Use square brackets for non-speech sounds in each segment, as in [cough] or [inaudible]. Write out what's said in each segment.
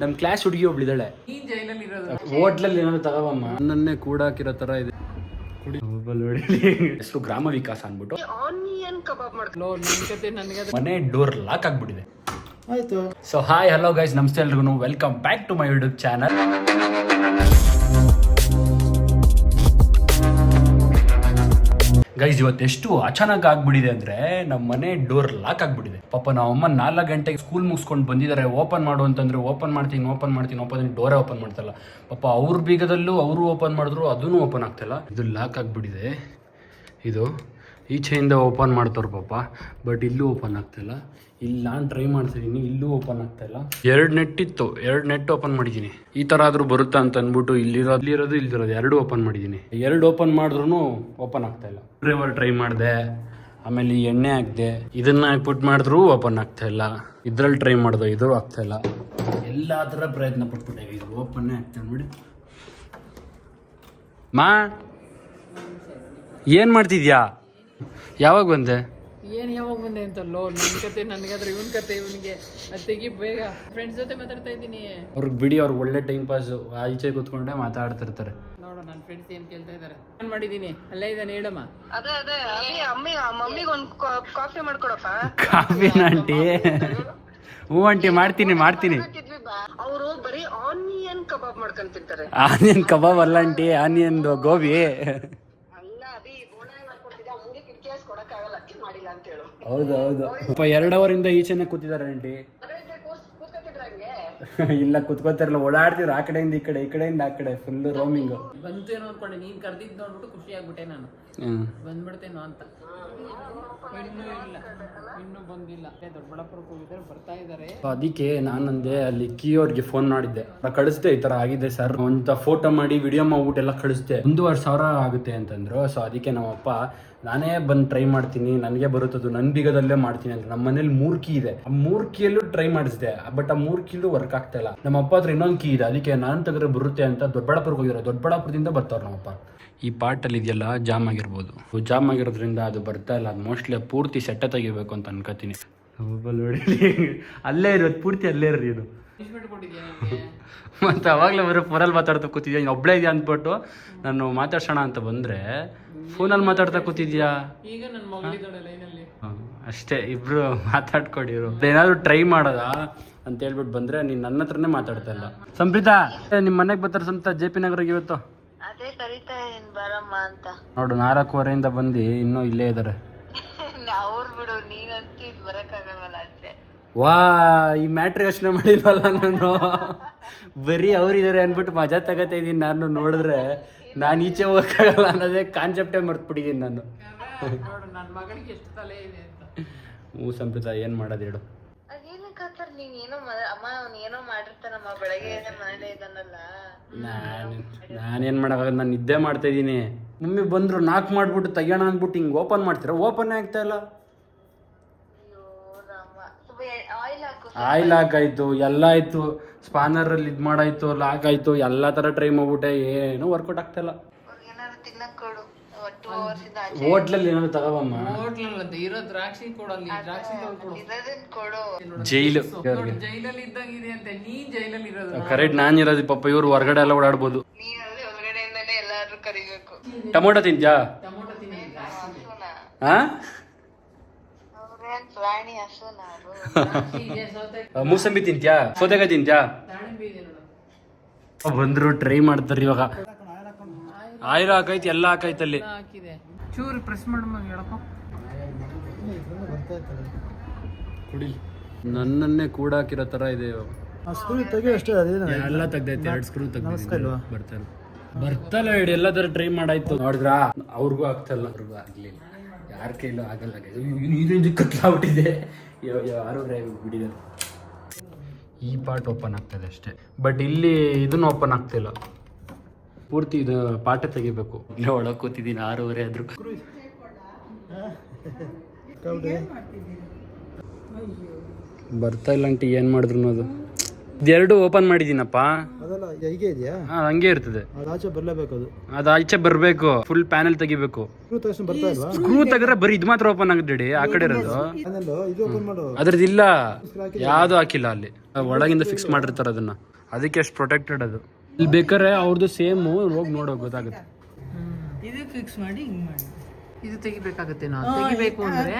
ನಮ್ಮ ಕ್ಲಾಸ್ ಹುಡುಗಿ ಒಬ್ಳಿದಾಳೆ ಹೋಟ್ಲಲ್ಲಿ ಏನಾದ್ರು ತಗೋಬಮ್ಮ ನನ್ನೇ ಕೂಡಾಕಿರೋ ತರ ಇದೆ. ಕುಡಿ. ಹೆಸರು ಗ್ರಾಮ ವಿಕಾಸ ಅನ್ಬಿಟ್ಟು. ಮನೆ ಡೋರ್ ಲಾಕ್ ಆಗ್ಬಿಟ್ಟಿದೆ. ಆಯ್ತು. ಸೊ ಹಾಯ್ ಹಲೋ ಗೈಸ್ ನಮಸ್ತೆ ಎಲ್ರಿಗೂ. Welcome back to my YouTube channel guys ಇವತ್ತು ಎಷ್ಟು ಅಚಾನಕ್ ಆಗ್ಬಿಟ್ಟಿದೆ ಅಂದ್ರೆ ನಮ್ಮ ಮನೆ ಡೋರ್ ಲಾಕ್ ಆಗ್ಬಿಟ್ಟಿದೆ. ಪಾಪ ಅಮ್ಮ ನಾಲ್ಕು ಗಂಟೆಗೆ ಸ್ಕೂಲ್ ಮುಗಿಸ್ಕೊಂಡು ಬಂದಿದ್ದಾರೆ ಓಪನ್ ಮಾಡು ಅಂತಂದ್ರೆ ಓಪನ್ ಮಾಡ್ತೀನಿ ಓಪನ್ ಮಾಡ್ತೀನಿ ಓಪನ್ ಡೋರೇ ಓಪನ್ ಮಾಡ್ತಲ್ಲ. ಪಾಪ ಅವ್ರ ಬೀಗದಲ್ಲೂ ಅವರು ಓಪನ್ ಮಾಡಿದ್ರು ಅದೂ ಓಪನ್ ಆಗ್ತಲ್ಲ. ಇದು ಲಾಕ್ ಆಗ್ಬಿಟ್ಟಿದೆ. ಇದು ಈಚೆಯಿಂದ ಓಪನ್ ಮಾಡ್ತಾರೆ ಪಾಪ ಬಟ್ ಇಲ್ಲೂ ಓಪನ್ ಆಗ್ತಿಲ್ಲ. ಇಲ್ಲಿ ನಾನು ಟ್ರೈ ಮಾಡ್ತಿದ್ದೀನಿ ಇಲ್ಲೂ ಓಪನ್ ಆಗ್ತಾ ಇಲ್ಲ. ಎರಡು ನೆಟ್ ಇತ್ತು ಎರಡು ನೆಟ್ ಓಪನ್ ಮಾಡಿದ್ದೀನಿ. ಈ ಥರ ಆದರೂ ಬರುತ್ತಾ ಅಂತ ಅಂದ್ಬಿಟ್ಟು ಇಲ್ಲಿರೋ ಇಲ್ಲಿರೋದು ಇಲ್ಲಿರೋದು ಎರಡು ಓಪನ್ ಮಾಡಿದ್ದೀನಿ. ಎರಡು ಓಪನ್ ಮಾಡಿದ್ರು ಓಪನ್ ಆಗ್ತಾ ಇಲ್ಲ. ಡ್ರೈವರ್ ಟ್ರೈ ಮಾಡಿದೆ ಆಮೇಲೆ ಈ ಎಣ್ಣೆ ಹಾಕಿದೆ ಇದನ್ನ ಪುಟ್ ಮಾಡಿದ್ರೂ ಓಪನ್ ಆಗ್ತಾ ಇಲ್ಲ. ಇದ್ರಲ್ಲಿ ಟ್ರೈ ಮಾಡಿದೆ ಇದ್ರೂ ಆಗ್ತಾ ಇಲ್ಲ. ಎಲ್ಲ ಥರ ಪ್ರಯತ್ನ ಪಟ್ಬಿಟ್ಟೆ ಇದು ಓಪನ್ನೇ ಆಗ್ತಾ ನೋಡಿ ಮಾ ಏನು ಮಾಡ್ತಿದ್ಯಾ? ಯಾವಾಗ ಬಂದೆ? ಏನ್ ಯಾವಾಗ ಬಂದೆ ಅಂತ? ಲೋ ನನ್ ಕತೆ ನನಗಾದ್ರೆ ಇವನ್ ಕತೆ ಇವನಿಗೆ. ಅದ್ ತೆಗಿ ಬೇಗ. ಫ್ರೆಂಡ್ಸ್ ಜೊತೆ ಮಾತಾಡ್ತಾ ಇದ್ದೀನಿ. ಅವ್ರಿಗೆ ಬಿಡಿ ಅವ್ರಿಗೆ ಒಳ್ಳೆ ಟೈಮ್ ಪಾಸ್ ಆಚೆ ಕೂತ್ಕೊಂಡೆ ಮಾತಾಡ್ತಿರ್ತಾರೆ. ನೋಡು ನನ್ನ ಫ್ರೆಂಡ್ಸ್ ಏನು ಕೇಳ್ತಾ ಇದ್ದಾರೆ ಏನು ಮಾಡಿದೀನಿ. ಅಲ್ಲೇ ಇದ್ದಾನೆ ಹೇಳಮ್ಮ. ಅದೇ ಅದೇ ಅಮ್ಮಿ ಅಮ್ಮಿ ಮಮ್ಮಿಗೆ ಒಂದ್ ಕಾಫಿ ಮಾಡ್ಕೊಡಪ್ಪ. Coffee aunty. ಹ್ಞೂ ಆಂಟಿ ಮಾಡ್ತೀನಿ ಮಾಡ್ತೀನಿ. ಅವರು ಬರೀ ಆನಿಯನ್ ಕಬಾಬ್ ಮಾಡ್ಕೊಂಡ್ ತಿಂತಾರೆ. ಆನಿಯನ್ ಕಬಾಬ್ ಅಲ್ಲ ಆಂಟಿ ಆನಿಯನ್ ಗೋಬಿ ಅಲ್ಲ ಅದೇ ಬೋಣ ಮಾಡ್ಕೊಡ್ತಿದ್ದೆ ಹಂಗೆ ಕಿಟ್ಕೇಸ್ ಕೊಡಕ್ ಆಗಲ್ಲ ಮಾಡಿಲ್ಲ ಅಂತ ಹೇಳು ಹೌದು ಹೌದು. ಎರಡು ಅವರಿಂದ ಈಚೆನೆ ಕೂತಿದ್ದಾರೆ ಆಂಟಿ. [laughs] ಇಲ್ಲ ಕುತ್ಕೋತಿರಲ್ಲ ಓಡಾಡ್ತಿದ್ರು. ಆ ಕಡೆಯಿಂದ ಈ ಕಡೆ ಈ ಕಡೆಯಿಂದ ಆ ಕಡೆ ಫುಲ್ ರೋಮಿಂಗ್ ಬಂತು ಏನೋ ಅನ್ಕೊಂಡೆ ನೀನ್ ಕರ್ದಿದ್ ನೋಡ್ಬಿಟ್ಟು ಖುಷಿ ಆಗ್ಬಿಟ್ಟೆ ನಾನು. ಬಂದ್ಬಿಡ್ತೇನೋ ಅಂತ. ಇನ್ನೂ ಇಲ್ಲ ಇನ್ನೂ ಬಂದಿಲ್ಲ. ಅದೇ ದೊಡ್ಡಬಳ್ಳಾಪುರಕ್ಕೆ ಹೋಗಿದ್ದಾರೆ ಬರ್ತಾ ಇದ್ದಾರೆ. ಅದಕ್ಕೆ ನಾನಂದೆ ಅಲ್ಲಿ ಕೀ ಅವ್ರಿಗೆ ಫೋನ್ ಮಾಡಿದ್ದೆ ಕಳಿಸ್ದೆ ಈ ತರ ಆಗಿದೆ ಸರ್. ಅಂತ ಫೋಟೋ ಮಾಡಿ ವಿಡಿಯೋ ಮಾಡ್ಬಿಟ್ಟು ಎಲ್ಲ ಕಳಿಸ್ದೆ. ಒಂದೂವರೆ ಸಾವಿರ ಆಗುತ್ತೆ ಅಂತಂದ್ರು. ಸೊ ಅದಕ್ಕೆ ನಮ್ಮಪ್ಪ ನಾನೇ ಬಂದು ಟ್ರೈ ಮಾಡ್ತೀನಿ ನನಗೆ ಬರುತ್ತದು ನನ್ನ ಬೀಗದಲ್ಲೇ ಮಾಡ್ತೀನಿ ಅಂತ. ನಮ್ಮ ಮನೇಲಿ ಮೂರು ಕೀ ಇದೆ. ಆ ಮೂರು ಕೀಯಲ್ಲೂ ಟ್ರೈ ಮಾಡಿಸಿದೆ. ಬಟ್ ಆ ಮೂರು ಕೀಲೂ ವರ್ಕ್ ಆಗ್ತಾ ಇಲ್ಲ. ನಮ್ಮ ಅಪ್ಪ ಹತ್ರ ಇನ್ನೊಂದು ಕೀ ಇದೆ. ಅದಕ್ಕೆ ನಾನು ತೆಗೆದ್ರೆ ಬರುತ್ತೆ ಅಂತ ದೊಡ್ಡಬಳ್ಳಾಪುರಕ್ಕೆ ಹೋಗಿರೋ ದೊಡ್ಡಬಳ್ಳಾಪುರದಿಂದ ಬರ್ತಾವ್ರು ನಮ್ಮಪ್ಪ ಈ ಪಾಟಲ್ಲಿ ಇದೆಯಲ್ಲ ಜಾಮ್ ಆಗಿರ್ಬೋದು. ಜಾಮ್ ಆಗಿರೋದ್ರಿಂದ ಅದು ಬರ್ತಾ ಇಲ್ಲ. ಅದು ಮೋಸ್ಟ್ಲಿ ಪೂರ್ತಿ ಸೆಟ್ಟ ತೆಗಿಬೇಕು ಅಂತ ಅನ್ಕೋತೀನಿ. ಅಲ್ಲೇ ಇರೋದು ಪೂರ್ತಿ ಅಲ್ಲೇ ಇರ್ರಿ ಇದು. ಮತ್ತು ಅವಾಗಲೇ ಬರೋ ಫೋನಲ್ಲಿ ಮಾತಾಡ್ತಾ ಕೂತಿದ್ಯಾ? ನೀನು ಒಬ್ಬಳೇ ಇದೆಯಾ ಅಂದ್ಬಿಟ್ಟು ನಾನು ಮಾತಾಡ್ಸೋಣ ಅಂತ ಬಂದರೆ ಫೋನಲ್ಲಿ ಮಾತಾಡ್ತಾ ಕೂತಿದ್ಯಾ? ಈಗ ನನ್ನ ಮಗಳಿದ್ದಾಳೆ ಲೈನಲ್ಲಿ. ಹ್ಮ್, ಅಷ್ಟೇ ಇಬ್ರು ಮಾತಾಡ್ಕೊಡಿರು ಏನಾದ್ರು ಟ್ರೈ ಮಾಡೋದ? ಅಂತ ಹೇಳ್ಬಿಟ್ಟು ಬಂದ್ರೆ ನೀನ್ ನನ್ನ ಹತ್ರನೇ ಮಾತಾಡ್ತಾ ಇಲ್ಲ. ಸಂಪ್ರೀತಾ ಏ, ನಿಮ್ ಮನೆಗೆ ಬರ್ತಾರೆ ಸಂತ ಜೆ ಪಿ ನಗರ್ ಇವತ್ತು? ಅದೇ ಕರಿತಾ ಇದೀನಿ ಬರಮ್ಮ ಅಂತ. ನೋಡು ನಾಲ್ಕೂವರೆಯಿಂದ ಬಂದು ಇನ್ನೂ ಇಲ್ಲೇ ಇದ್ದಾರೆ. ಅವ್ರು ಬಿಡು ನೀನಂತೂ ಇಲ್ಲಿ ಬರಕ್ಕಾಗಲ್ಲ ಅಷ್ಟೇ. ವಾ ಈ ಮ್ಯಾಟ್ರ್ ಯೋಚನೆ ಮಾಡಿಲ್ವಲ್ಲ ನಾನು? ಬರೀ ಅವ್ರಿದ್ದಾರೆ ಅಂದ್ಬಿಟ್ಟು ಮಜಾ ತಗೋತಾ ಇದೀನಿ ನಾನು ನೋಡಿದ್ರೆ. ನಾನು ಈಚೆ ಹೋಗಕ್ಕಾಗಲ್ಲ ಅನ್ನೋದೇ ಕಾನ್ಸೆಪ್ಟೇ ಮರ್ತ್ಬಿಟ್ಟಿದ್ದೀನಿ ನಾನು. ನೋಡು ನನ್ನ ಮಗಳಿಗೆ ಎಷ್ಟು ತಲೆ ಇದೆ ಅಂತ. ಹ್ಞೂ ಸಂಪ್ರದ ಏನು ಮಾಡೋದು ಹೇಳು. ನಾನೇನ್ ನೀನ್ ಏನೋ ಮ- ಅಮ್ಮ ಅವ್ನ್ ಏನೋ ಮಾಡಿರ್ತಾನಮ್ಮ ಬೆಳಗ್ಗೆ ಎದ್ದು ಮನೇಲೆ ನಾನು ನಾನೇನು ಮಾಡೋಕ್ಕಾಗಲ್ಲ ನಾನು ನಿದ್ದೆ ಮಾಡ್ತಾ ಇದ್ದೀನಿ. ಮಮ್ಮಿ ಬಂದರು ನಾಕ್ ಮಾಡ್ಬಿಟ್ಟು ತೆಗಿಯೋಣ ಅಂದ್ಬಿಟ್ಟು ಹಿಂಗೆ ಓಪನ್ ಮಾಡ್ತೀರಾ? ಓಪನ್ ಆಗ್ತಾ ಇಲ್ಲ. ಅಯ್ಯೋ ರಾಮ. ಸ್ವಲ್ಪ ಆಯಿಲ್ ಹಾಕು. ಆಯಿಲ್ ಹಾಕಾಯ್ತು ಎಲ್ಲ ಆಯ್ತು. ಸ್ಪಾನರಲ್ಲಿ ಇದು ಮಾಡಾಯ್ತು ಲಾಕ್ ಆಯ್ತು ಎಲ್ಲ ಥರ ಟ್ರೈ ಮಾಡ್ಬಿಟ್ಟೆ ಏನೂ ವರ್ಕೌಟ್ ಆಗ್ತಾ ಇಲ್ಲ ಅವ್ರಿಗೆ ಏನಾದ್ರು ಕೊಡು ಟೂ ಅವರ್ಸ್ ಇಂದ ಆಚೆ ಹೋಟ್ಲಲ್ಲಿ ಏನಾದ್ರು ತಗೋಬಮ್ಮ? ಹೋಟ್ಲಲ್ಲ ಇರೋ ದ್ರಾಕ್ಷಿ ಕೊಡಲ್ಲಿ ದ್ರಾಕ್ಷಿ ಕೊಡು. ಇರೋದನ್ ಕೊಡು. ಜೈಲು. ನೋಡು, ಜೈಲಲ್ಲಿ ಇದ್ದಂಗಿದೆ ಅಂತೆ ನೀನ್ ಜೈಲಲ್ಲಿ ಇರೋದು. ಕರೆಕ್ಟ್ ನಾನು ಇರೋದು ಪಾಪ ಇವ್ರು ಹೊರಗಡೆ ಎಲ್ಲ ಓಡಾಡ್ಬೋದು. ಟಮೋಟೋ ಅಲ್ಲಿ ಟೊಮೊಟೊ ತಿನ್ನಿ ಮೂಸಂಬಿ ತಿಂತ್ಯಾ? ಸೌತೆಕಾಯಿ ತಿಂತ್ಯಾ? ಬಂದ್ರು ಟ್ರೈ ಮಾಡ್ತಾರೆ ಇವಾಗ. ಆಯಿಲ್ ಹಾಕೈತಿ ಎಲ್ಲ ಹಾಕೈತಿ ಅಲ್ಲಿ. ಚೂರು ಪ್ರೆಸ್ ಮಾಡಿ ಹೇಳಪ್ಪ ಕುಡಿ ನನ್ನನ್ನೇ ಕೂಡ ಹಾಕಿರೋ ತರ ಇದೆ ಸ್ಕೂಲ್ ತೆಗಿ ಅಷ್ಟೇ ಅದೇನು ಎಲ್ಲ ತೆಗ್ದೈತೆ ಎರಡು ಸ್ಕ್ರೂ ಬರ್ತಾರೆ ಬರ್ತಲ್ಲ ಹೇಳಿ ಎಲ್ಲ ತರ ಟ್ರೈ ಮಾಡಾಯ್ತು. ನೋಡಿದ್ರಾ? ಅವ್ರಿಗೂ ಆಗ್ತಲ್ಲ ಅವ್ರಿಗೂ ಆಗ್ಲಿಲ್ಲ. ಯಾರ ಕೈಲೂ ಆಗಲ್ಲ ಇದೊಂದು ಕತ್ಲಾಗ್ಬಿಟ್ಟಿದೆ. ಯಾರು ಬಿಡಿದ್ದಾರೆ ಈ ಪಾರ್ಟ್ ಓಪನ್ ಆಗ್ತದೆ ಅಷ್ಟೇ. ಬಟ್ ಇಲ್ಲಿ ಇದನ್ನ ಓಪನ್ ಆಗ್ತಿಲ್ಲ ಪೂರ್ತಿ ಇದು ಪಾಠ ತೆಗಿಬೇಕು. ಇಲ್ಲ ಒಳಗೆ ಕೂತಿದ್ದೀನಿ ಆರೂವರೆ ಆದ್ರೂ. ಬರ್ತಾ ಇಲ್ಲ ಅಂಟಿ ಏನು ಮಾಡಿದ್ರು ಅದು ಇದೆರಡು ಓಪನ್ ಮಾಡಿದ್ದೀನಪ್ಪ. ಅದಲ್ಲ ಇದು ಹೀಗೆ ಇದೆಯಾ? ಹಾ ಹಂಗೆ ಇರ್ತದೆ. ಅದು ಆಚೆ ಬರಲೇಬೇಕು ಅದು. ಅದು ಆಚೆ ಬರಬೇಕು ಫುಲ್ ಪ್ಯಾನೆಲ್ ತೆಗಿಬೇಕು. ಸ್ಕ್ರೂ ತಕ್ಷಣ ಬರ್ತಾ ಇಲ್ವಾ? ಸ್ಕ್ರೂ ತೆಗ್ರೆ ಬರೀ ಇದು ಮಾತ್ರ ಓಪನ್ ಆಗುತ್ತೆ ಆ ಕಡೆ ಇರೋದು. ಪ್ಯಾನೆಲ್ ಇದು ಓಪನ್ ಮಾಡು ಅದ್ರದ್ದು ಇಲ್ಲ ಯಾವ್ದು ಹಾಕಿಲ್ಲ ಅಲ್ಲಿ. ಒಳಗಿಂದ ಫಿಕ್ಸ್ ಮಾಡಿರ್ತಾರೆ ಅದನ್ನ. ಅದಕ್ಕೆ ಅಷ್ಟು ಪ್ರೊಟೆಕ್ಟೆಡ್ ಅದು. ಇಲ್ಲಿ ಬೇಕಾದ್ರೆ ಅವ್ರದ್ದು ಸೇಮ್ ಹೋಗಿ ನೋಡೋ ಗೊತ್ತಾಗುತ್ತೆ. ಇದು ಫಿಕ್ಸ್ ಮಾಡಿ ಹಿಂಗೆ ಮಾಡಿ. ಇದು ತೆಗಿಬೇಕಾಗುತ್ತೆ ನಾವು.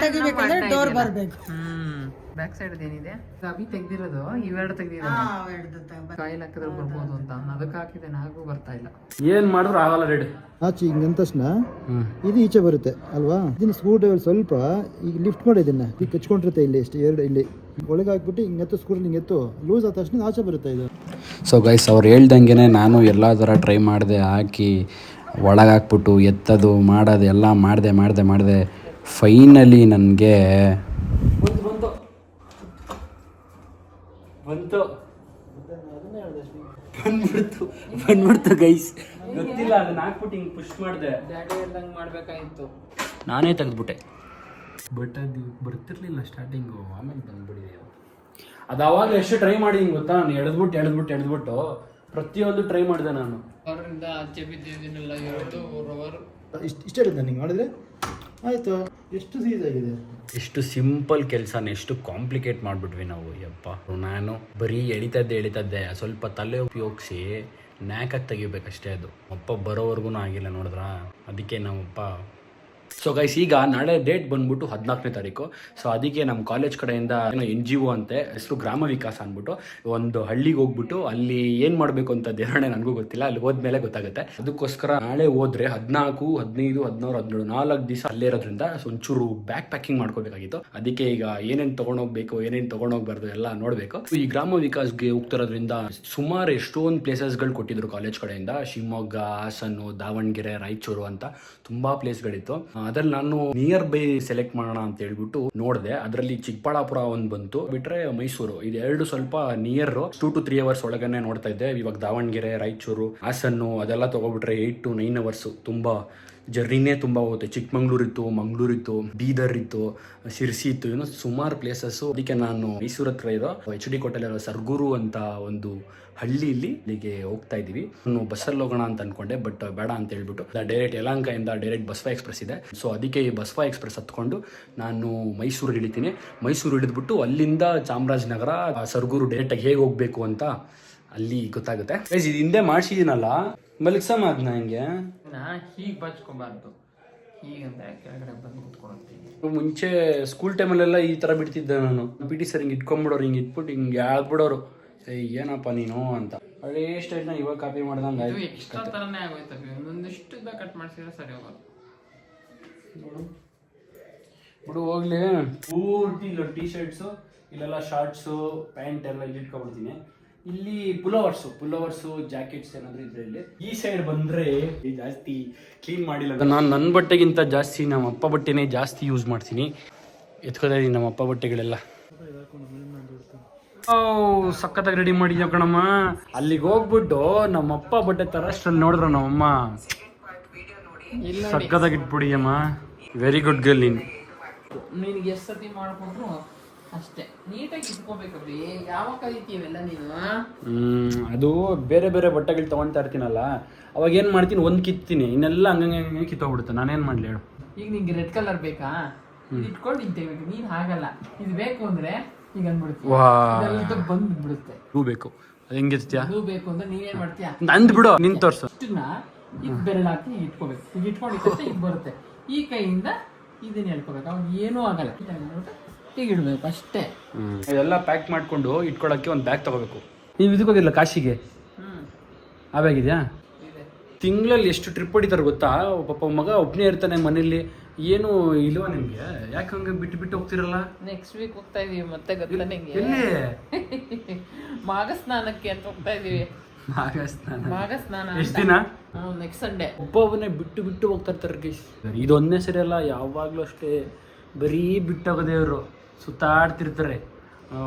ತೆಗಿಬೇಕು ಅಂದ್ರೆ ಡೋರ್ ಬರಬೇಕು. ಹ್ಮ್. ಬ್ಯಾಕ್ ಸೈಡ್ ಏನಿದೆ? ಅಭಿ ತೆಗ್ದಿರೋದು ಇವೆರಡು ತೆಗ್ದಿರೋದು. ಕಾಯಿಲ್ ಹಾಕಿದ್ರೆ ಬರ್ಬೋದು ಅಂತ. ಅದಕ್ಕೆ ಹಾಕಿದೆ ಬರ್ತಾ ಇಲ್ಲ. ಏನ್ ಮಾಡಿದ್ರು ಆಗಲ್ಲ ರೆಡಿ. ಆಚೆ ಹಿಂಗೆ ಅಂದ ತಕ್ಷಣ ಇದು ಈಚೆ ಬರುತ್ತೆ ಅಲ್ವಾ? ಇದನ್ನ ಸ್ಕ್ರೂ ಡ್ರೈವರ್ ಸ್ವಲ್ಪ ಈಗ ಲಿಫ್ಟ್ ಮಾಡಿ ಇದನ್ನ. ಈಗ ಕಚ್ಕೊಂಡಿರುತ್ತೆ ಇಲ್ಲಿ ಎಷ್ಟು ಎರಡು ಇಲ್ಲಿ. ಒಳಗೆ ಹಾಕ್ಬಿಟ್ಟು ಹಿಂಗೆ ಎತ್ತು ಸ್ಕ್ರೂ ಹಿಂಗೆ ಎತ್ತು. ಲೂಸ್ ಆದ ತಕ್ಷಣ ಆಚೆ ಬರುತ್ತೆ ಇದು. ಸೊ ಗೈಸ್ ಅವ್ರು ಹೇಳ್ದಂಗೆ ನಾನು ಎಲ್ಲ ಥರ ಟ್ರೈ ಮಾಡಿದೆ ಹಾಕಿ ಒಳಗೆ ಎತ್ತೋದು ಎತ್ತದು ಮಾಡೋದು ಎಲ್ಲ ಮಾಡಿದೆ ಮಾಡಿದೆ ಮಾಡಿದೆ ಫೈನಲಿ ನನಗೆ ಬಂತು ಬಂದ್ಬಿಡ್ತು ಬಂದ್ಬಿಡ್ತು ಗೈಸ್ ಗೊತ್ತಿಲ್ಲ ಅದನ್ನ ಹಾಕ್ಬಿಟ್ಟು ಹಿಂಗೆ ಪುಷ್ ಮಾಡಿದೆ. ಡ್ಯಾಡಿ ಮಾಡಬೇಕಾಗಿತ್ತು ಮಾಡ್ಬೇಕಾಗಿತ್ತು ನಾನೇ ತೆಗೆದ್ಬಿಟ್ಟೆ. ಬಟ್ ಅದು ಬರ್ತಿರ್ಲಿಲ್ಲ ಸ್ಟಾರ್ಟಿಂಗು ಆಮೇಲೆ ಬಂದ್ಬಿಡಿದೆ ಅದು ಅವಾಗ ಎಷ್ಟು ಟ್ರೈ ಮಾಡಿದೀನಿ ಗೊತ್ತಾ? ನಾನು ಎಳೆದ್ಬಿಟ್ಟು ಎಳೆದ್ಬಿಟ್ಟು ಎಳೆದ್ಬಿಟ್ಟು. ಪ್ರತಿಯೊಂದು ಟ್ರೈ ಮಾಡಿದೆ ನಾನು. ಅವರಿಂದ ಆಚೆ ರವರ್ ಇಷ್ಟು ಇಷ್ಟ ನಿಂಗೆ ಮಾಡಿದ್ರೆ? ಆಯಿತು. ಎಷ್ಟು ಸೀಸ್ ಆಗಿದೆ? ಎಷ್ಟು ಸಿಂಪಲ್ ಕೆಲಸನ ಎಷ್ಟು ಕಾಂಪ್ಲಿಕೇಟ್ ಮಾಡ್ಬಿಟ್ವಿ ನಾವು. ಯಪ್ಪ ನಾನು ಬರೀ ಎಳಿತದ್ದೆ ಎಳಿತದ್ದೆ ಸ್ವಲ್ಪ ತಲೆ ಉಪಯೋಗಿಸಿ ನ್ಯಾಕಾಗಿ ತೆಗಿಬೇಕಷ್ಟೇ ಅದು. ಅಪ್ಪ ಬರೋವರೆಗೂ ಆಗಿಲ್ಲ ನೋಡಿದ್ರ? ಅದಕ್ಕೆ ನಮ್ಮಪ್ಪ ಸೊ ಗೈಸ್ ಈಗ ನಾಳೆ ಡೇಟ್ ಬಂದ್ಬಿಟ್ಟು ಹದಿನಾಲ್ಕನೇ ತಾರೀಕು. ಸೊ ಅದಕ್ಕೆ ನಮ್ಮ ಕಾಲೇಜ್ ಕಡೆಯಿಂದ ಏನೋ ಎನ್ ಜಿ ಒ ಅಂತೆ, ಹೆಸರು ಗ್ರಾಮ ವಿಕಾಸ ಅಂದ್ಬಿಟ್ಟು ಒಂದು ಹಳ್ಳಿಗೆ ಹೋಗ್ಬಿಟ್ಟು ಅಲ್ಲಿ ಏನು ಮಾಡಬೇಕು ಅಂತ ದೇವರಣೆ ನನಗೂ ಗೊತ್ತಿಲ್ಲ, ಅಲ್ಲಿ ಹೋದ್ಮೇಲೆ ಗೊತ್ತಾಗುತ್ತೆ. ಅದಕ್ಕೋಸ್ಕರ ನಾಳೆ ಹೋದ್ರೆ ಹದಿನಾಲ್ಕು, ಹದಿನೈದು, ಹದಿನಾರು, ಹದಿನೇಳು ನಾಲ್ಕು ದಿವಸ ಅಲ್ಲೇ ಇರೋದ್ರಿಂದ ಒಂಚೂರು ಬ್ಯಾಕ್ ಪ್ಯಾಕಿಂಗ್ ಮಾಡ್ಕೋಬೇಕಾಗಿತ್ತು ಅದಕ್ಕೆ ಈಗ ಏನೇನು ತೊಗೊಂಡೋಗ್ಬೇಕು, ಏನೇನು ತೊಗೊಂಡೋಗ್ಬಾರ್ದು ಎಲ್ಲ ನೋಡಬೇಕು. ಈ ಗ್ರಾಮ ವಿಕಾಸ್ಗೆ ಹೋಗ್ತಿರೋದ್ರಿಂದ ಸುಮಾರು ಎಷ್ಟೊಂದು ಪ್ಲೇಸಸ್ಗಳು ಕೊಟ್ಟಿದ್ರು ಕಾಲೇಜ್ ಕಡೆಯಿಂದ. ಶಿವಮೊಗ್ಗ ಹಾಸನ್ನು ದಾವಣಗೆರೆ, ರಾಯಚೂರು ಅಂತ ತುಂಬಾ ಪ್ಲೇಸ್ಗಳಿತ್ತು ಅದ್ರಲ್ಲಿ ನಾನು ನಿಯರ್ ಬೈ ಸೆಲೆಕ್ಟ್ ಮಾಡೋಣ ಅಂತ ಹೇಳ್ಬಿಟ್ಟು ನೋಡಿದೆ. ಅದರಲ್ಲಿ ಚಿಕ್ಕಬಳ್ಳಾಪುರ ಒಂದು ಬಂತು. ಬಿಟ್ರೆ ಮೈಸೂರು. ಇದೆರಡು ಸ್ವಲ್ಪ near two to three hours ಒಳಗನೆ ನೋಡ್ತಾ ಇದ್ದೆ. ಇವಾಗ ದಾವಣಗೆರೆ, ರಾಯಚೂರು, ಹಾಸನ್ನು ಅದೆಲ್ಲ ತಗೋಬಿಟ್ರೆ ಏಟ್ ಟು ನೈನ್ ಅವರ್ಸ್ ತುಂಬಾ ಜರ್ನಿನೇ ತುಂಬ ಹೋಗುತ್ತೆ. ಚಿಕ್ಕಮಂಗ್ಳೂರಿತ್ತು ಇತ್ತು, ಮಂಗಳೂರು ಬೀದರ್ ಇತ್ತು, ಶಿರ್ಸಿ ಇತ್ತು, ಏನೋ ಸುಮಾರು ಪ್ಲೇಸಸ್ಸು ಅದಕ್ಕೆ ನಾನು ಮೈಸೂರು ಹತ್ರ ಇರೋ ಎಚ್ ಡಿ ಕೋಟೆಲಿರೋ ಸರ್ಗೂರು ಅಂತ ಒಂದು ಹಳ್ಳಿಯಲ್ಲಿ ಇಲ್ಲಿಗೆ ಹೋಗ್ತಾ ಇದ್ದೀವಿ. ನಾನು ಬಸ್ಸಲ್ಲಿ ಹೋಗೋಣ ಅಂತ ಅನ್ಕೊಂಡೆ, ಬಟ್ ಬೇಡ ಅಂತ ಹೇಳ್ಬಿಟ್ಟು. ಡೈರೆಕ್ಟ್ ಯಲಹಂಕದಿಂದ ಡೈರೆಕ್ಟ್ ಬಸ್ವಾ ಎಕ್ಸ್ಪ್ರೆಸ್ ಇದೆ. ಸೊ ಅದಕ್ಕೆ ಈ ಬಸ್ವಾ ಎಕ್ಸ್ಪ್ರೆಸ್ ಹತ್ಕೊಂಡು ನಾನು ಮೈಸೂರು ಇಳಿತೀನಿ. ಮೈಸೂರು ಇಳಿದ್ಬಿಟ್ಟು ಅಲ್ಲಿಂದ ಚಾಮರಾಜನಗರ ಸರ್ಗೂರು ಡೈರೆಕ್ಟಾಗಿ ಹೇಗೆ ಹೋಗಬೇಕು ಅಂತ ಅಲ್ಲಿ ಗೊತ್ತಾಗುತ್ತೆ. ಗೈಸ್ ಇದು ಹಿಂದೆ ಮಾಡಿಸಿದ್ದೀನಲ್ಲ ಆದ ನಾ ಹಿಂಗೆ. ನಾ ಹೀಗೆ ಬಚ್ಕೊಬಾರ್ದು. ಹೀಗಂತ ಕೆಳಗಡೆ ಬಂದು ಕುತ್ಕೊಳ್ತೀನಿ ಮುಂಚೆ ಸ್ಕೂಲ್ ಟೈಮಲ್ಲೆಲ್ಲ ಈ ಥರ ಬಿಡ್ತಿದ್ದೆ ನಾನು. ಪಿ ಟಿ ಸರ್ ಹಿಂಗೆ ಇಟ್ಕೊಂಬಿಡೋರು ಹಿಂಗೆ ಇಟ್ಬಿಟ್ಟು ಹಿಂಗೆ ಆಗ್ಬಿಡೋರು. ಏಯ್ ಏನಪ್ಪ ನೀನು ಅಂತ. ಹಳೇ ಸ್ಟೈಲ್ನ ಇವಾಗ ಕಾಪಿ ಮಾಡ್ದಂಗೆ ಇದು ಆಯ್ತು. ಎಕ್ಸ್ಟ್ರಾ ತರನೇ ಆಗೋಯ್ತು ಒಂದೊಂದಿಷ್ಟು ಕಟ್ ಮಾಡ್ಸಿದ್ರೆ ಸರಿ ಹೋಗೋದು. ಬಿಡು ಹೋಗ್ಲಿ. ಪೂರ್ತಿ ಇಲ್ಲ ಟಿ ಶರ್ಟ್ಸು ಇಲ್ಲೆಲ್ಲ ಶಾರ್ಟ್ಸು ಪ್ಯಾಂಟ್ ಎಲ್ಲ ಇಲ್ಲಿ ಇಟ್ಕೊಬಿಡ್ತೀನಿ ಇಲ್ಲಿ ಪುಲೋವರ್ಸು ಪುಲೋವರ್ಸು ಜಾಕೆಟ್ಸ್ ಏನಾದ್ರು ಇದ್ರೆ ಇಲ್ಲಿ. ಈ ಸೈಡ್ ಬಂದ್ರೆ ಜಾಸ್ತಿ ಕ್ಲೀನ್ ಮಾಡಿಲ್ಲ ನಾನು ನನ್ನ ಬಟ್ಟೆಗಿಂತ ಜಾಸ್ತಿ ನಮ್ಮ ಅಪ್ಪ ಬಟ್ಟೆನೇ ಜಾಸ್ತಿ ಯೂಸ್ ಮಾಡ್ತೀನಿ. ಎತ್ಕೋತಾ ಇದೀನಿ ನಮ್ಮ ಅಪ್ಪ ಬಟ್ಟೆಗಳೆಲ್ಲ. ಓ ಸಖತ್ತಾಗಿ ರೆಡಿ ಮಾಡಿದ್ಯಾ ಕಣಮ್ಮ. ಅಲ್ಲಿಗೆ ಹೋಗ್ಬಿಟ್ಟು ನಮ್ಮ ಅಪ್ಪ ಬಟ್ಟೆ ತರ ಅಷ್ಟ್ರಲ್ಲಿ ನೋಡಿದ್ರ ನಮ್ಮಮ್ಮ? ಸಕ್ಕತ್ತಾಗಿ ಇಟ್ಬಿಡಿ ಇಟ್ಬಿಡಿಯಮ್ಮ ವೆರಿ ಗುಡ್ ಗರ್ಲ್ ನೀನು. ನಿನಗೆ ಎಷ್ಟು ಸತಿ ಮಾಡ್ಕೊಂಡ್ರು? ಅಷ್ಟೇ. ನೀಟಾಗಿ ಇಟ್ಕೋಬೇಕಬ್ರಿ ಯಾವಾಗ ಕಲಿತೀವೆಲ್ಲ ನೀನು? ಹ್ಮ್ ಅದು ಬೇರೆ ಬೇರೆ ಬಟ್ಟೆಗಳು ತಗೊಂತಾ ಇರ್ತೀನಲ್ಲ ಅವಾಗ ಏನ್ ಮಾಡ್ತೀನಿ ಒಂದ್ ಕಿತ್ತೀನಿ. ಇನ್ನೆಲ್ಲ ಹಂಗಂಗೆ ಹಂಗಂಗೆ ಕಿತ್ತೋಗ್ಬಿಡುತ್ತೆ. ನಾನೇನ್ ಮಾಡ್ಲಿ ಹೇಳು. ಈಗ ನಿಂಗೆ ರೆಡ್ ಕಲರ್ ಬೇಕಾ? ಇದು ಇಟ್ಕೊಂಡು ಹಿಂಗೆ ತೆಗಿಬೇಕು ನೀನ್ ಹಾಗಲ್ಲ. ಇದು ಬೇಕು ಅಂದ್ರೆ ಈಗ ವಾ. ಬಂದ್ ಬಿಡುತ್ತೆ ಹೂ ಬೇಕು. ಅದು ಹೆಂಗಿರ್ತೀಯ ಹೂ ಬೇಕು ಅಂದ್ರೆ ನೀನೇನ್ ಮಾಡ್ತೀಯ? ನಂದ್ ಬಿಡು ನಿನ್ ತೋರ್ಸು. ಇಷ್ಟನ್ನ ಇದ್ ಬೆರಳು ಹಾಕಿ ಇಟ್ಕೋಬೇಕು. ಈಗ ಇಟ್ಕೊಂಡು ಇದು ಬರುತ್ತೆ. ಈ ಕೈಯಿಂದ ಇದನ್ನ ಹೇಳ್ಕೋಬೇಕು ಅವಾಗ ಏನೂ ಆಗಲ್ಲ. ಇದು ಇಡಬೇಕು ಅಷ್ಟೇ ಇದೆಲ್ಲ ಪ್ಯಾಕ್ ಮಾಡ್ಕೊಂಡು ಇಟ್ಕೊಳಕ್ಕೆ ಒಂದು ಬ್ಯಾಗ್ ತಗೋಬೇಕು. ನೀವು ಇದಕ್ಕೆ ಹೋಗಿಲ್ಲ ಕಾಶಿಗೆ? ಆ ಬ್ಯಾಗ್ ಇದೆಯಾ? ತಿಂಗಳಲ್ಲಿ ಎಷ್ಟು ಟ್ರಿಪ್ ಹೊಡಿತಾರೆ ಗೊತ್ತಾ? ಪಾಪ ಮಗ ಒಬ್ಬನೇ ಇರ್ತಾನೆ ಮನೇಲಿ ಏನು ಇಲ್ವಾ ನಿಮ್ಗೆ? ಯಾಕೆ ಹಂಗೆ ಬಿಟ್ಟು ಬಿಟ್ಟು ಹೋಗ್ತಿರಲ್ಲ? ನೆಕ್ಸ್ಟ್ ವೀಕ್ ಹೋಗ್ತಾ ಇದೀವಿ ಮತ್ತೆ ಗೊತ್ತಿಲ್ಲ ನಿಂಗೆ? ಎಲ್ಲಿ? [laughs] ಮಾಘ ಸ್ನಾನಕ್ಕೆ ಅಂತ ಹೋಗ್ತಾ ಇದೀವಿ. ಮಾಘ ಸ್ನಾನ ಮಾಘ ಸ್ನಾನ ಎಷ್ಟು ದಿನ ನೆಕ್ಸ್ಟ್ ಸಂಡೇ ಒಬ್ಬೊಬ್ಬನೇ ಬಿಟ್ಟು ಬಿಟ್ಟು ಹೋಗ್ತಾ ಇರ್ತಾರೆ ಇದು ಇದೊಂದೇ ಸರಿ ಅಲ್ಲ ಯಾವಾಗಲೂ ಅಷ್ಟೇ. ಬರೀ ಬಿಟ್ಟೋಗದೆ ಅವರು ಸುತ್ತಾಡ್ತಿರ್ತಾರೆ.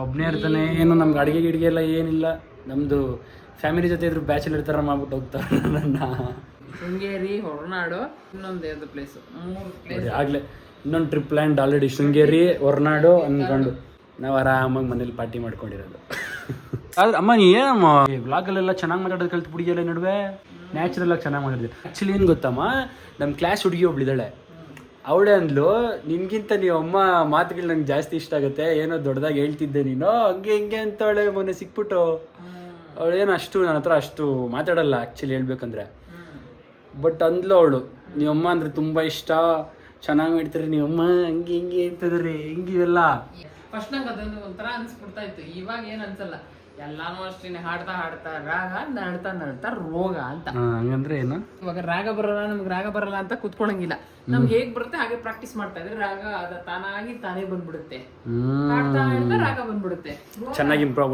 ಒಬ್ಬನೇ ಇರ್ತಾನೆ ಏನು ನಮ್ಗೆ ಅಡುಗೆ ಗಿಡಿಗೆ ಎಲ್ಲ ಏನಿಲ್ಲ. ನಮ್ಮದು ಫ್ಯಾಮಿಲಿ ಜೊತೆ ಇದ್ರು ಬ್ಯಾಚುಲರ್ ಥರ ಮಾಡ್ಬಿಟ್ಟು ಹೋಗ್ತಾರೆ ನನ್ನ ಶೃಂಗೇರಿ ಹೊರನಾಡು ಇನ್ನೊಂದು ಎರಡು ಪ್ಲೇಸ್ ಮೂರು ಪ್ಲೇಸ್ ಆಗಲೇ ಇನ್ನೊಂದು trip planned already Sringeri Horanadu ಅಂದ್ಕೊಂಡು ನಾವು ಆರಾಮಾಗಿ ಮನೇಲಿ ಪಾರ್ಟಿ ಮಾಡ್ಕೊಂಡಿರೋದು. ಆದ್ರೆ ಅಮ್ಮ ನೀ ಏನಮ್ಮ? ವ್ಲಾಗಲ್ಲೆಲ್ಲ ಚೆನ್ನಾಗಿ ಮಾತಾಡೋದು ಕಲ್ತು ಬಿಡಿಯಲ್ಲ ನಡುವೆ? ನ್ಯಾಚುರಲ್ ಆಗಿ ಚೆನ್ನಾಗಿ ಮಾತಾಡಿದೆ ಆ್ಯಕ್ಚುಲಿ ಏನು ಗೊತ್ತಮ್ಮ? ನಮ್ಮ ಕ್ಲಾಸ್ ಹುಡುಗಿ ಒಬ್ಳಿದಾಳೆ ಅವಳೆ ಅಂದ್ಲು ನಿನ್ಗಿಂತ ನೀವು ಅಮ್ಮ ಮಾತುಗಳು ನಂಗೆ ಜಾಸ್ತಿ ಇಷ್ಟ ಆಗುತ್ತೆ ಏನೋ ದೊಡ್ಡದಾಗಿ ಹೇಳ್ತಿದ್ದೆ ನೀನು ಹಂಗೆ ಹಿಂಗೆ ಅಂತವಳೆ ಮೊನ್ನೆ ಸಿಕ್ಬಿಟ್ಟು ಅವಳೇನು ಅಷ್ಟು ನನ್ನ ಹತ್ರ ಅಷ್ಟು ಮಾತಾಡಲ್ಲ ಆ್ಯಕ್ಚುಲಿ ಹೇಳ್ಬೇಕಂದ್ರೆ. ಬಟ್ ಅಂದ್ಲು ಅವಳು ನೀವಮ್ಮ ಅಂದ್ರೆ ತುಂಬಾ ಇಷ್ಟ ಚೆನ್ನಾಗಿ ಮಾಡ್ತೀರಿ ನೀವಮ್ಮ ಹಂಗೆ ಹಿಂಗೆ ಅಂತಂದ್ರೆ ಹಿಂಗಿವೆಲ್ಲ? ಫಸ್ಟ್ ನಂಗೆ ಅದೊಂದು ಒಂಥರ ಅನ್ಸ್ಬಿಡ್ತಾ ಇತ್ತು ಇವಾಗ ಏನು ಅನ್ಸಲ್ಲ. ಎಲ್ಲಾನು ಅಷ್ಟೇನೆ ಹಾಡ್ತಾ ಹಾಡ್ತಾ ರಾಗ ನಡ್ತಾ ನಡ್ತಾ ರೋಗ ಅಂತ. ಹಂಗಂದ್ರೆ ಏನು? ಇವಾಗ ರಾಗ ಬರಲ್ಲ ನಮ್ಗೆ ರಾಗ ಬರಲ್ಲ ಅಂತ ಕುತ್ಕೊಳಂಗಿಲ್ಲ. ನಮ್ಗೆ ಹೇಗ್ ಬರುತ್ತೆ ಹಾಗೆ ಪ್ರಾಕ್ಟೀಸ್ ಮಾಡ್ತಾ ಇದ್ರೆ ರಾಗ ಅದ ತಾನಾಗಿ ತಾನೇ ಬಂದ್ಬಿಡುತ್ತೆ. ಹಾಡ್ತಾ ಹಾಡ್ತಾ ರಾಗ ಬಂದ್ಬಿಡುತ್ತೆ. ಚೆನ್ನಾಗಿ ಇಂಪ್ರೂವ್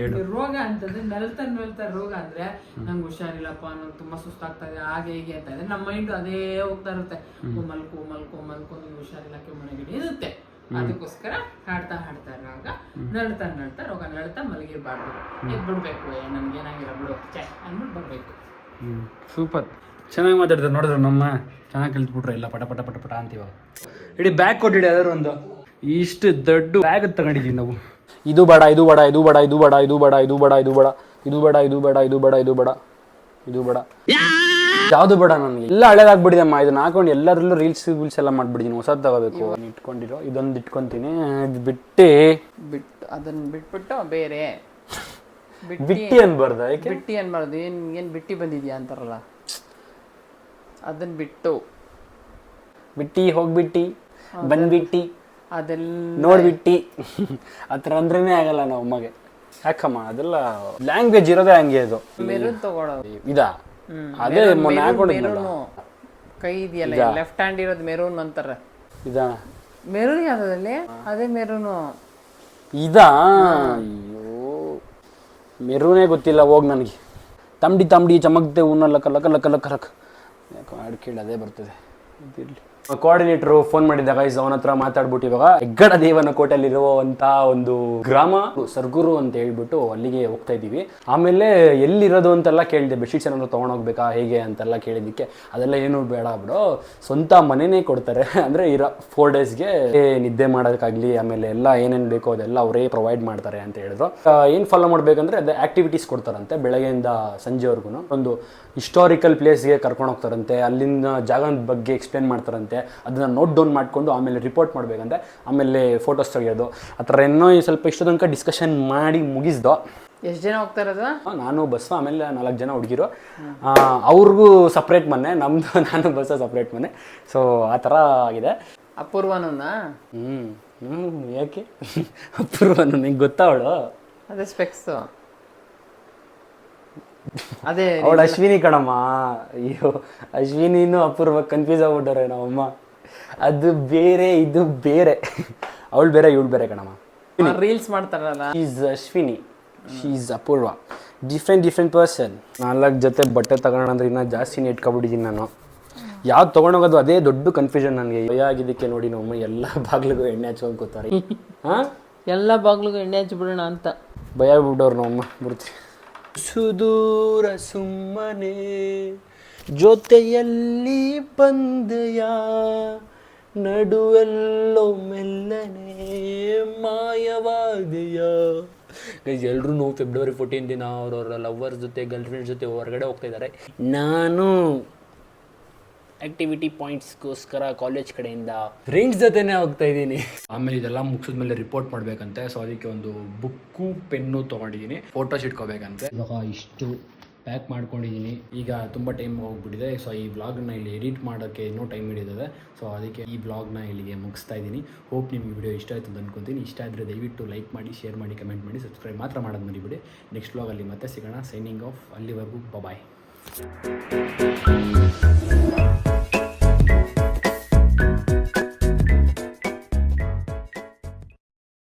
ಹೇಳು. ರೋಗ ಅಂತಂದ್ರೆ ನಲ್ತಾ ನಲ್ತಾ ರೋಗ ಅಂದ್ರೆ ನಂಗೆ ಹುಷಾರಿಲ್ಲಪ್ಪ ನಂಗೆ ತುಂಬಾ ಸುಸ್ತಾಗ್ತಾ ಇದೆ ಹಾಗೆ ಹೀಗೆ ಅಂತ. ಇದೆ ನಮ್ಮ ಮೈಂಡ್ ಅದೇ ಹೋಗ್ತಾ ಇರುತ್ತೆ. ಮಲ್ಕೋ ಮಲ್ಕೋ ಮಲ್ಕೋ ನೀವು ಹುಷಾರಿಲ್ಲ ಕೆಮ್ಮಣಿಗೆ ಇರುತ್ತೆ ಅದಕ್ಕೋಸ್ಕರ ಹಾಡ್ತಾ ಹಾಡ್ತಾ ಇರುವಾಗ ನಳ್ತಾ ನಳ್ತಾ ರೋಗ ನಳ್ತಾ ಮಲಗಿರ್ಬಾರ್ದು ಈಗ ಬಿಡ್ಬೇಕು ನನ್ಗೆ ಏನಾಗಿಲ್ಲ ಬಿಡು ಚೆ ಅಂದ್ಬಿಟ್ಟು ಬರ್ಬೇಕು ಸೂಪರ್ ಚೆನ್ನಾಗಿ ಮಾತಾಡ್ತಾರೆ ನೋಡಿದ್ರು ನಮ್ಮ ಚೆನ್ನಾಗಿ ಕಲ್ತ್ಬಿಟ್ರೆ ಇಲ್ಲ ಪಟ ಪಟ ಪಟ ಪಟ ಅಂತೀವ ಇಡೀ ಬ್ಯಾಗ್ ಕೊಟ್ಟಿಡಿ ಯಾವ್ದಾದ್ರು ಒಂದು ಇಷ್ಟು ದೊಡ್ಡ ಬ್ಯಾಗ್ ತಗೊಂಡಿದ್ದೀವಿ ನಾವು ಇದು ಬೇಡ ಇದು ಬೇಡ ಇದು ಬೇಡ ಇದು ಬೇಡ ಇದು ಬೇಡ ಇದು ಬೇಡ ಇದು ಬೇಡ ಇದು ಬೇಡ ಇದು ಬೇಡ ಇದು ಬೇಡ ಇದು ಬೇಡ ಇದು ಬೇಡ ಯಾವುದು ಬೇಡ ನನಗೆ. ಎಲ್ಲ ಹಳೇದಾಗ್ಬಿಡಿದೆ ಅಮ್ಮ. ಇದನ್ನ ಹಾಕೊಂಡು ಎಲ್ಲರಲ್ಲೂ ರೀಲ್ಸ್ ಗೀಲ್ಸ್ ಎಲ್ಲ ಮಾಡ್ಬಿಟ್ಟಿದ್ದೀನಿ ಹೊಸದ್ ತಗೋಬೇಕು. ಇಟ್ಕೊಂಡಿರೋ ಇದೊಂದು ಇಟ್ಕೊಂತೀನಿ. ಇದು ಬಿಟ್ಟು. ಬಿಟ್ಟು ಅದನ್ನ ಬಿಟ್ಬಿಟ್ಟು ಬೇರೆ. ಬಿಟ್ಟಿ ಅನ್ಬಾರ್ದ? ಯಾಕೆ ಬಿಟ್ಟಿ ಅನ್ಬಾರ್ದು. ಏನ್ ಏನ್ ಬಿಟ್ಟಿ ಬಂದಿದ್ಯಾ ಅಂತಾರಲ್ಲ. ಅದನ್ನ ಬಿಟ್ಟು. ಬಿಟ್ಟಿ ಹೋಗ್ಬಿಟ್ಟಿ. ಬಂದ್ಬಿಟ್ಟಿ. ಅದೆಲ್ಲ ನೋಡ್ಬಿಟ್ಟಿ. ಆ ಥರ ಅಂದ್ರೇನೆ ಆಗಲ್ಲ ನಾವು ಅಮ್ಮಗೆ. ಯಾಕಮ್ಮ? ಅದೆಲ್ಲ ಲ್ಯಾಂಗ್ವೇಜ್ ಇರೋದೇ ಹಂಗೆ ಅದು. ಮೆರೂನ್ ಇದಾ? ಅದೇ ಮೊನ್ನೆ ಹಾಕೊಂಡಿದ್ನಲ್ಲ. ಕೈ ಇದೆಯಲ್ಲ ಲೆಫ್ಟ್ ಹ್ಯಾಂಡ್ ಇರೋದು ಮೆರೂನ್ ಅಂತಾರ ಇದಾ? ಮೆರೂನ್ ಯಾವ್ದಲ್ಲಿ ಅದೇ ಮೆರೂನು ಇದಾ? ಅಯ್ಯೋ. ಮೆರೂನೇ ಗೊತ್ತಿಲ್ಲ ಹೋಗ್ ನನಗೆ. ತಂಬಡಿ ತಂಬಡಿ ಚಮಕ್ತೆ ಉನ್ನ ಲಕ ಲಕ್ಕ ಲಕ್ಕ ಲಕ್ಕ ಲಕ್. ಯಾಕೋ ಹಾಡು ಕೇಳಿ ಅದೇ ಬರ್ತದೆ. ಇದಿರ್ಲಿ. ಕೋಆರ್ಡಿನೇಟರ್ ಫೋನ್ ಮಾಡಿದಾಗ ಗೈಸ್ ಅವನ ಹತ್ರ ಮಾತಾಡ್ಬಿಟ್ಟು ಇವಾಗ ಹೆಗ್ಗಡ ದೇವನ ಕೋಟೆಯಲ್ಲಿರುವಂತ ಒಂದು ಗ್ರಾಮ, ಸರ್ಗುರು ಅಂತ ಹೇಳ್ಬಿಟ್ಟು ಅಲ್ಲಿಗೆ ಹೋಗ್ತಾ ಇದೀವಿ ಆಮೇಲೆ ಎಲ್ಲಿರೋದು ಅಂತೆಲ್ಲ ಕೇಳಿದೆ. ಬೆಡ್ಶೀಟ್ಸ್ ಏನಾದ್ರು ತೊಗೊಂಡೋಗ್ಬೇಕಾ ಹೇಗೆ ಅಂತೆಲ್ಲ ಕೇಳಿದ್ದಕ್ಕೆ. ಅದೆಲ್ಲ ಏನು ಬೇಡ ಬಿಡು. ಸ್ವಂತ ಮನೆನೇ ಕೊಡ್ತಾರೆ. [laughs] ಅಂದ್ರೆ ಇರೋ ಫೋರ್ ಡೇಸ್ಗೆ ನಿದ್ದೆ ಮಾಡೋದಕ್ಕಾಗ್ಲಿ, ಆಮೇಲೆ ಎಲ್ಲ ಏನೇನು ಬೇಕೋ ಅದೆಲ್ಲ ಅವರೇ ಪ್ರೊವೈಡ್ ಮಾಡ್ತಾರೆ ಅಂತ ಹೇಳಿದ್ರು. ಏನ್ ಫಾಲೋ ಮಾಡ್ಬೇಕಂದ್ರೆ ಅದೇ ಆಕ್ಟಿವಿಟೀಸ್ ಕೊಡ್ತಾರಂತೆ ಬೆಳಗ್ಗೆಯಿಂದ ಸಂಜೆವರೆಗೂ. ಒಂದು ಹಿಸ್ಟಾರಿಕಲ್ ಪ್ಲೇಸ್ಗೆ ಕರ್ಕೊಂಡು ಹೋಗ್ತಾರಂತೆ ಅಲ್ಲಿನ ಜಾಗದ ಬಗ್ಗೆ ಎಕ್ಸ್ಪ್ಲೇನ್ ಮಾಡ್ತಾರಂತೆ ಅದನ್ನು ನೋಟ್ ಡೌನ್ ಮಾಡಿಕೊಂಡು ಆಮೇಲೆ ರಿಪೋರ್ಟ್ ಮಾಡಬೇಕಂತೆ ಆಮೇಲೆ ಫೋಟೋಸ್ ತೆಗೆಯೋದು. ಆ ಥರ ಏನೋ ಸ್ವಲ್ಪ ಇಷ್ಟು ತನಕ ಡಿಸ್ಕಷನ್ ಮಾಡಿ ಮುಗಿಸ್ದೋ. ಎಷ್ಟು ಜನ ಹೋಗ್ತಾ ಇರೋದು? ನಾನು ಬಸ್ ಆಮೇಲೆ ನಾಲ್ಕು ಜನ ಹುಡುಗಿರು. ಅವ್ರಿಗೂ ಸಪ್ರೇಟ್ ಮನೆ ನಮ್ಮದು [laughs] ನಾನು ಬಸ್ಸ ಸಪ್ರೇಟ್ ಮನೆ. ಸೊ ಆ ಥರ ಆಗಿದೆ. ಅಪೂರ್ವನ ಹ್ಞೂ ಹ್ಞೂ ಯಾಕೆ [laughs] ಅಪೂರ್ವನ ನಿಂಗೆ ಗೊತ್ತಾವಳು ಅದೇ ಸ್ಪೆಕ್ಸ್ ಅದೇ ಅವಳು ಅಶ್ವಿನಿ ಕಣಮ್ಮ. ಅಯ್ಯೋ ಅಶ್ವಿನಿನೂ ಅಪೂರ್ವ ಕನ್ಫ್ಯೂಸ್ ಆಗ್ಬಿಟ್ಟವ್ರೆ ನಮ್ಮಮ್ಮ ಅದು ಬೇರೆ ಇದು ಬೇರೆ. ಅವಳು ಬೇರೆ ಇವಳು ಬೇರೆ ಕಣಮ್ಮ. ರೀಲ್ಸ್ ಮಾಡ್ತಾರಲ್ಲ. Is Ashwini. She's Apoorva. Different different person ನಾಲ್ಕು ಜೊತೆ ಬಟ್ಟೆ ತಗೋಣ ಅಂದ್ರೆ ಇನ್ನೂ ಜಾಸ್ತಿನೇ ಇಟ್ಕೊಬಿಟ್ಟಿದ್ದೀನಿ ನಾನು. ಯಾವ್ದು ತೊಗೊಂಡೋಗೋದು ಅದೇ ದೊಡ್ಡ ಕನ್ಫ್ಯೂಷನ್ ನನಗೆ. ಭಯ ಆಗಿದ್ದಕ್ಕೆ ನೋಡಿ ನಮ್ಮ ಎಲ್ಲ ಬಾಗ್ಲಿಗೂ ಎಣ್ಣೆ ಹಚ್ಕೊಂಡು ಕೂತಾರೆ. [laughs] ಹಾಂ? ಎಲ್ಲ ಬಾಗ್ಲಿಗೂ ಎಣ್ಣೆ ಹಚ್ಬಿಡೋಣ ಅಂತ. ಭಯ ಬಿಡೋರು ನಮ್ಮ ಬರ್ತಿ ಸುದೂರ ಸುಮ್ಮನೆ ಜೊತೆಯಲ್ಲಿ ಬಂದೆಯ ನಡುವೆಲ್ಲೋ ಮೆಲ್ಲನೆ ಮಾಯವಾದೆಯ. ಗೈಸ್ ಎಲ್ಲರೂ ಫೆಬ್ರವರಿ ಫೋರ್ಟೀನ್ ದಿನ ಅವ್ರವ್ರ ಲವರ್ಸ್ ಜೊತೆ ಗರ್ಲ್ ಫ್ರೆಂಡ್ ಜೊತೆ ಹೊರಗಡೆ ಹೋಗ್ತಾ ಇದ್ದಾರೆ. ನಾನು ಆಕ್ಟಿವಿಟಿ ಪಾಯಿಂಟ್ಸ್ಗೋಸ್ಕರ ಕಾಲೇಜ್ ಕಡೆಯಿಂದ. ಫ್ರೆಂಡ್ಸ್ ಜೊತೆನೇ ಹೋಗ್ತಾ ಇದ್ದೀನಿ. ಆಮೇಲೆ ಇದೆಲ್ಲ ಮುಗಿಸಿದ್ಮೇಲೆ ರಿಪೋರ್ಟ್ ಮಾಡಬೇಕಂತೆ. ಸೊ ಅದಕ್ಕೆ ಒಂದು ಬುಕ್ಕು ಪೆನ್ನು ತೊಗೊಂಡಿದ್ದೀನಿ. ಫೋಟೋಸ್ ಇಟ್ಕೋಬೇಕಂತೆ ಇವಾಗ ಇಷ್ಟು ಪ್ಯಾಕ್ ಮಾಡ್ಕೊಂಡಿದ್ದೀನಿ. ಈಗ ತುಂಬ ಟೈಮ್ ಹೋಗ್ಬಿಟ್ಟಿದೆ. ಸೊ ಈ ಬ್ಲಾಗ್ನ ಇಲ್ಲಿ ಎಡಿಟ್ ಮಾಡೋಕ್ಕೆ ಇನ್ನೂ ಟೈಮ್ ಹಿಡಿದಿದೆ. ಸೊ ಅದಕ್ಕೆ ಈ ಬ್ಲಾಗ್ನ ಇಲ್ಲಿಗೆ ಮುಗಿಸ್ತಾ ಇದ್ದೀನಿ. ಹೋಪ್ ನಿಮ್ಗೆ ವಿಡಿಯೋ ಇಷ್ಟ ಆಯ್ತು ಅಂತ ಅನ್ಕೊತೀನಿ. ಇಷ್ಟ ಆದರೆ ದಯವಿಟ್ಟು ಲೈಕ್ ಮಾಡಿ ಶೇರ್ ಮಾಡಿ ಕಮೆಂಟ್ ಮಾಡಿ ಸಬ್ಸ್ಕ್ರೈಬ್ ಮಾತ್ರ ಮಾಡೋದು ಮರಿಬಿಡಿ. ನೆಕ್ಸ್ಟ್ ವ್ಲಾಗಲ್ಲಿ ಮತ್ತೆ ಸಿಗೋಣ. ಸೈನಿಂಗ್ ಆಫ್ ಅಲ್ಲಿವರೆಗೂ ಬಾಯ್